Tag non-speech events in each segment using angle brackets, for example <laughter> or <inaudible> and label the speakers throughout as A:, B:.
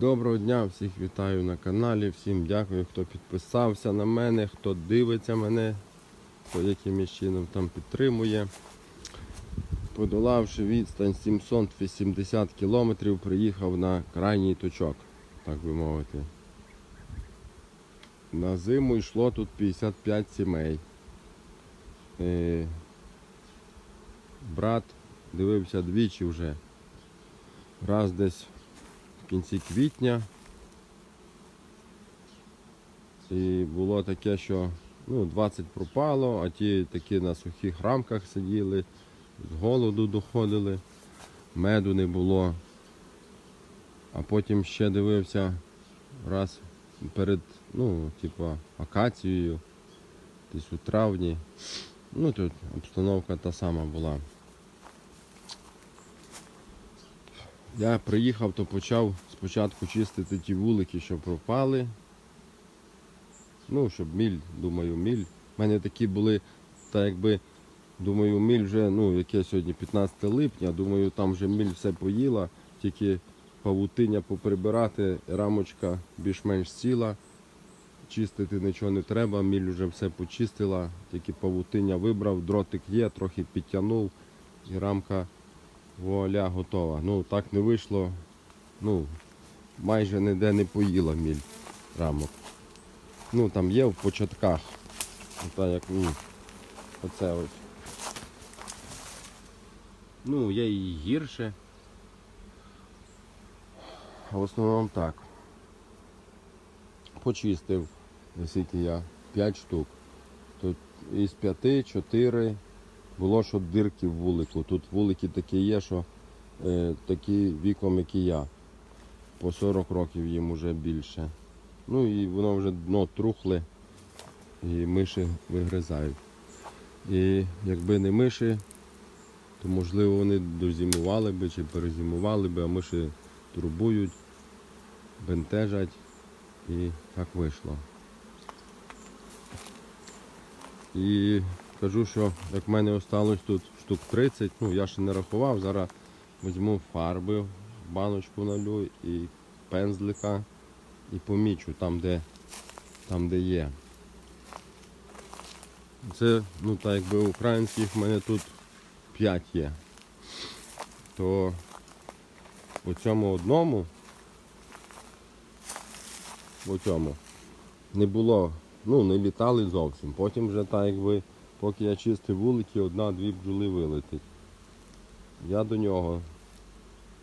A: Доброго дня, всіх вітаю на каналі, всім дякую, хто підписався на мене, хто дивиться мене, хто якимось чином там підтримує. Подолавши відстань 780 кілометрів, приїхав на крайній точок, так би мовити. На зиму йшло тут 55 сімей. Е, брат дивився двічі вже. Раз десь кінці квітня. І було таке, що ну, 20 пропало, а ті такі на сухих рамках сиділи, з голоду доходили, меду не було. А потім ще дивився раз перед, ну, типа, акацією, десь у травні. Ну, тут обстановка та сама була. Я приїхав, то почав спочатку чистити ті вулики, що пропали. Ну, щоб міль, думаю, міль. У мене такі були, так якби, думаю, міль вже, ну, яке сьогодні 15 липня, думаю, там вже міль все поїла, тільки павутиння поприбирати, рамочка більш-менш ціла. Чистити нічого не треба, міль вже все почистила, тільки павутиння вибрав, дротик є, трохи підтягнув і рамка вуаля готова. Ну так не вийшло. Ну, майже ніде не поїла міль рамок. Ну там є в початках. Ота як ну, оце ось. Ну, є і гірше. В основному так. Почистив, скільки я, 5 штук. Тут із 5 4 було, що дирки в вулику. Тут вулики такі є, що е, такі віком, як і я. По 40 років їм уже більше. Ну і воно вже дно трухле і миші вигризають. І якби не миші, то можливо вони дозимували би чи перезимували би, а миші турбують, бентежать і так вийшло. І кажу, що як в мене осталось тут штук 30, ну я ще не рахував, зараз візьму фарби, баночку налю і пензлика і помічу там, де, там, де є. Це, ну так якби українських в мене тут 5 є. То у цьому одному, у цьому не було, ну не літали зовсім. Потім вже так якби, поки я чистив вулики, одна-дві бджоли вилетить. Я до нього.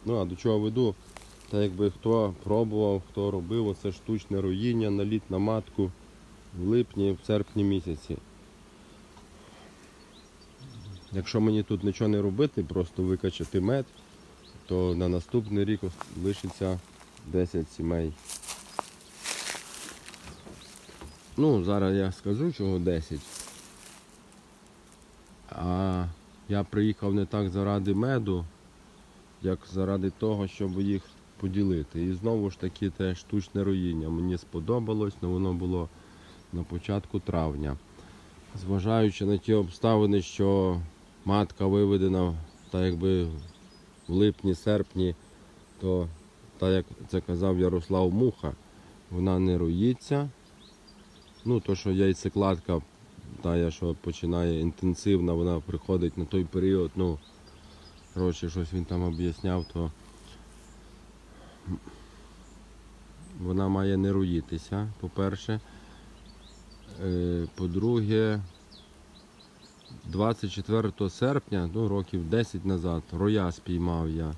A: Ну а до чого веду? Та якби хто пробував, хто робив оце штучне роїння, наліт на матку в липні, в серпні місяці. Якщо мені тут нічого не робити, просто викачати мед, то на наступний рік лишиться 10 сімей. Ну, зараз я скажу, чого 10. А я приїхав не так заради меду, як заради того, щоб їх поділити. І знову ж таки те штучне роїння. Мені сподобалось, але воно було на початку травня. Зважаючи на ті обставини, що матка виведена так якби в липні-серпні, то так як це казав Ярослав Муха, вона не роїться. Ну, то, що яйцекладка, та, що починає інтенсивна, вона приходить на той період, ну, коротше, щось він там об'ясняв, то вона має не роїтися, по-перше. Е, По-друге, 24 серпня, ну, років 10 назад, роя спіймав я.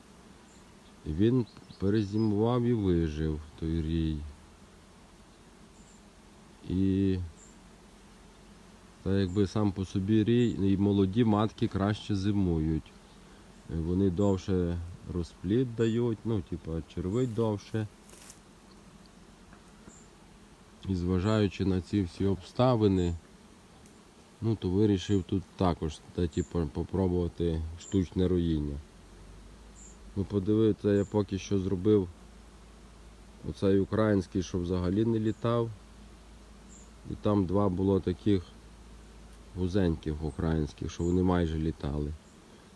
A: І він перезимував і вижив той рій. І та якби сам по собі рій, і молоді матки краще зимують. Е, Вони довше розплід дають, ну, типа червить довше. І зважаючи на ці всі обставини, ну то вирішив тут також та, типу, попробувати штучне роїння. Ну, подивіться, я поки що зробив оцей український, що взагалі не літав. І там два було таких вузеньких українських, що вони майже літали.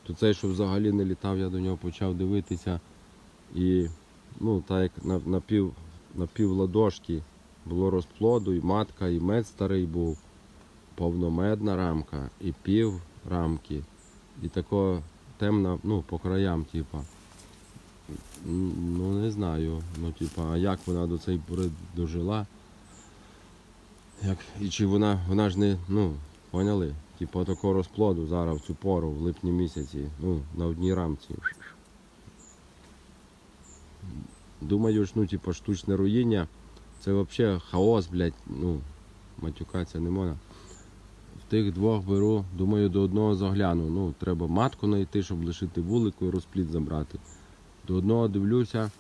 A: То цей, що взагалі не літав, я до нього почав дивитися і ну, так як на, на, пів, на пів ладошки було розплоду, і матка, і мед старий був, повномедна рамка, і пів рамки, і тако темна, ну, по краям, типа. Ну, не знаю. Ну, типа, а як вона до цієї пори дожила? Як, і чи вона, вона ж не, ну, поняли? Типу такого розплоду зараз в цю пору, в липні місяці, ну, на одній рамці. Думаю, ну, типу, штучне руїння, це взагалі хаос, блядь, ну, матюкатися не можна. В тих двох беру, думаю, до одного загляну. Ну, треба матку знайти, щоб лишити вулику і розплід забрати. До одного дивлюся.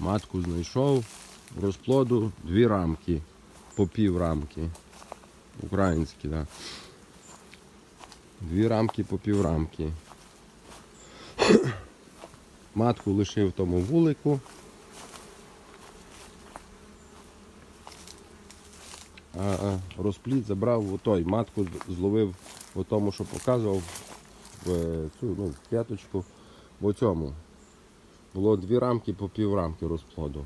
A: Матку знайшов. Розплоду дві рамки, по пів рамки. Українські, так. Да. Дві рамки по пів рамки. <coughs> Матку лишив в тому вулику. А, розплід забрав отой. Матку зловив в тому, що показував в е, цю ну, п'яточку. В цьому. Було дві рамки по пів рамки розплоду.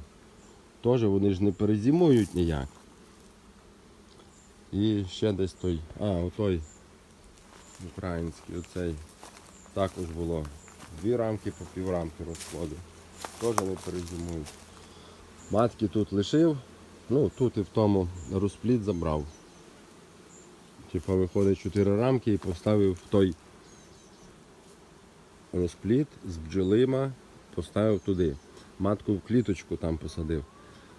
A: Теж вони ж не перезимують ніяк. І ще десь той. А, отой український, оцей. Також було дві рамки по пів рамки розплоду. Теж не перезимують. Матки тут лишив, ну тут і в тому розплід забрав. Типа виходить 4 рамки і поставив в той розплід з бджолима, поставив туди. Матку в кліточку там посадив.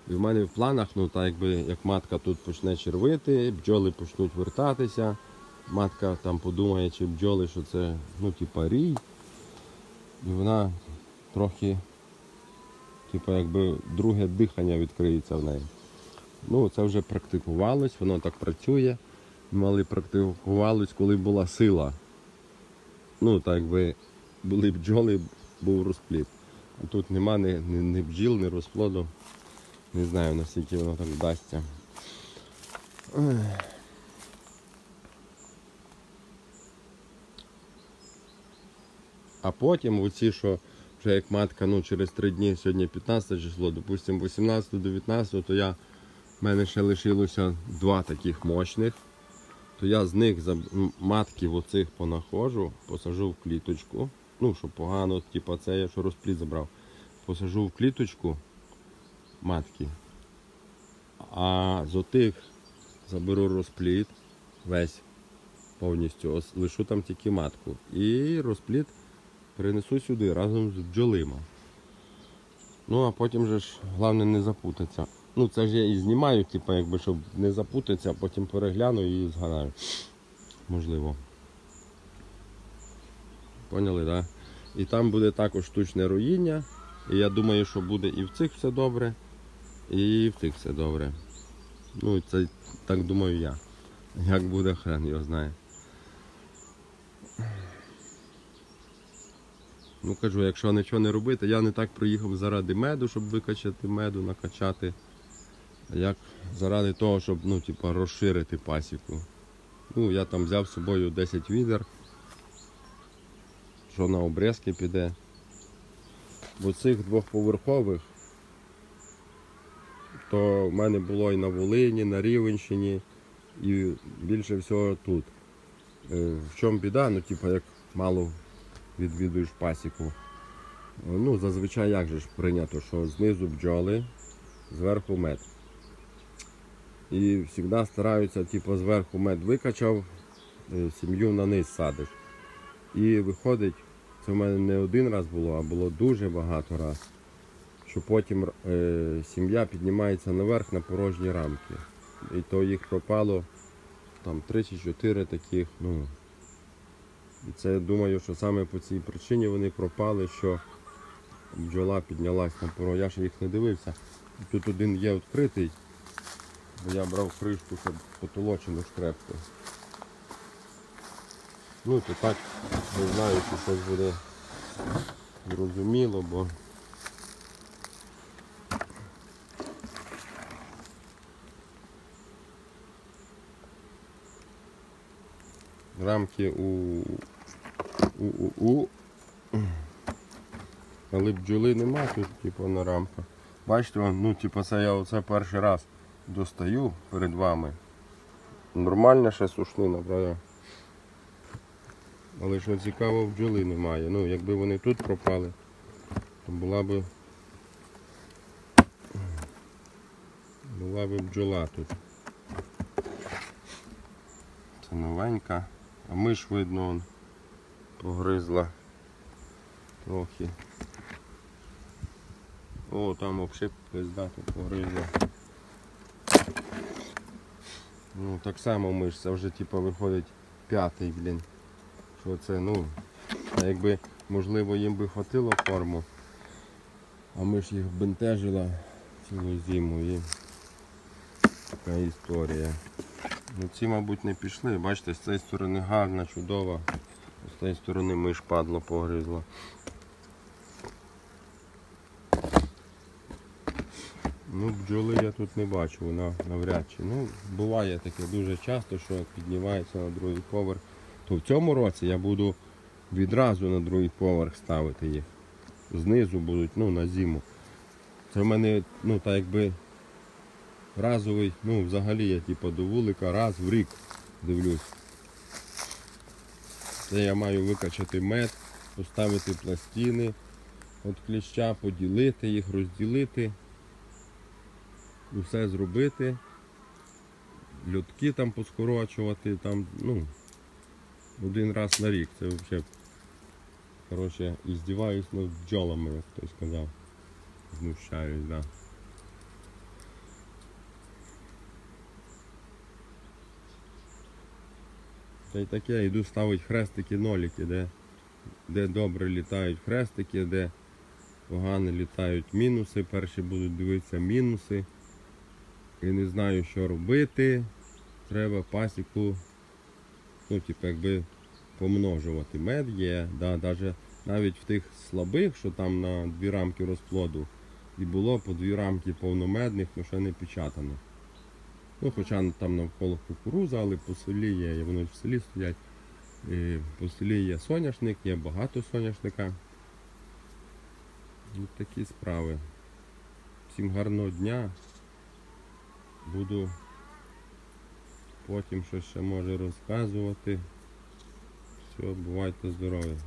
A: І в мене в планах, ну так якби як матка тут почне червити, бджоли почнуть вертатися. Матка там подумає, чи бджоли, що це ну, типа рій. І вона трохи, типа, якби друге дихання відкриється в неї. Ну, це вже практикувалось, воно так працює. Мали практикувалось, коли була сила. Ну, так якби були бджоли, був розплід. А тут нема ні, ні, ні бджіл, ні розплоду. Не знаю наскільки воно так вдасться. А потім оці, що вже як матка ну, через три дні, сьогодні 15 число, допустимо 18-19, то я, в мене ще лишилося два таких мощних. То я з них заб- м, матки в оцих понаходжу, посажу в кліточку. Ну, щоб погано, типу, це я що розплід забрав. Посажу в кліточку матки. А з отих заберу розплід весь повністю, ос- лишу там тільки матку. І розплід перенесу сюди разом з бджолима. Ну а потім же ж головне не запутатися. Ну це ж я і знімаю, типу, якби, щоб не запутатися, а потім перегляну і згадаю. Можливо. Поняли, так? Да? І там буде також штучне руїння. І я думаю, що буде і в цих все добре, і в тих все добре. Ну, це так думаю я. Як буде, хрен його знає. Ну кажу, якщо нічого не робити, я не так приїхав заради меду, щоб викачати меду, накачати. А як заради того, щоб ну, типа, розширити пасіку. Ну, я там взяв з собою 10 відер, що на обрізки піде. В оцих двохповерхових, то в мене було і на Волині, на Рівенщині, і більше всього тут. Е, В чому біда? Ну, типа, як мало відвідуєш пасіку. Ну, зазвичай як же ж прийнято, що знизу бджоли, зверху мед. І завжди стараються, типу, зверху мед викачав, е, сім'ю на низ садиш. І виходить, це в мене не один раз було, а було дуже багато раз. Що потім е, сім'я піднімається наверх на порожні рамки. І то їх пропало там 3 чи 4 таких, ну, і це я думаю, що саме по цій причині вони пропали, що бджола піднялась на порог. Я ж їх не дивився. Тут один є відкритий, бо я брав кришку, щоб потолочену шкрепку. Ну то так, не знаю, чи щось буде зрозуміло, бо рамки у у, у, у Але бджоли нема тут, типу, на рамках. Бачите, ну, типу, це я оце перший раз достаю перед вами. Нормальна ще сушнина, правда? Але що цікаво, бджоли немає. Ну, якби вони тут пропали, то була би. Була би бджола тут. Це новенька. А миш видно он погризла трохи. О, там взагалі пиздато погризла. Ну так само миш, це вже типу виходить п'ятий, блін. Що це, ну, якби можливо їм би хватило корму, а ми ж їх бентежила цілу зиму і така історія. Ну ці, мабуть, не пішли. Бачите, з цієї сторони гарна, чудова. З цієї сторони миш падло погризла. Ну, бджоли я тут не бачу, вона навряд чи. Ну, буває таке дуже часто, що піднімається на другий поверх. То в цьому році я буду відразу на другий поверх ставити їх. Знизу будуть, ну, на зиму. Це в мене, ну, так якби разовий, ну, взагалі я типу до вулика раз в рік дивлюсь. Це я маю викачати мед, поставити пластини від кліща, поділити їх, розділити усе зробити, льотки там поскорочувати, там, ну, один раз на рік. Це взагалі, коротше, і здіваюсь над бджолами, як хтось сказав. Знущаюсь, да. Та й таке, йду ставити хрестики, ноліки, де, де добре літають хрестики, де погано літають мінуси. Перші будуть дивитися мінуси. І не знаю, що робити. Треба пасіку, ну, типу, якби помножувати. Мед є, да, даже, навіть в тих слабих, що там на дві рамки розплоду, і було по дві рамки повномедних, але ще не печатано. Ну, хоча там навколо кукуруза, але по селі є, вони в селі стоять. По селі є соняшник, є багато соняшника. Ось такі справи. Всім гарного дня. Буду потім щось ще може розказувати. Все, бувайте здорові.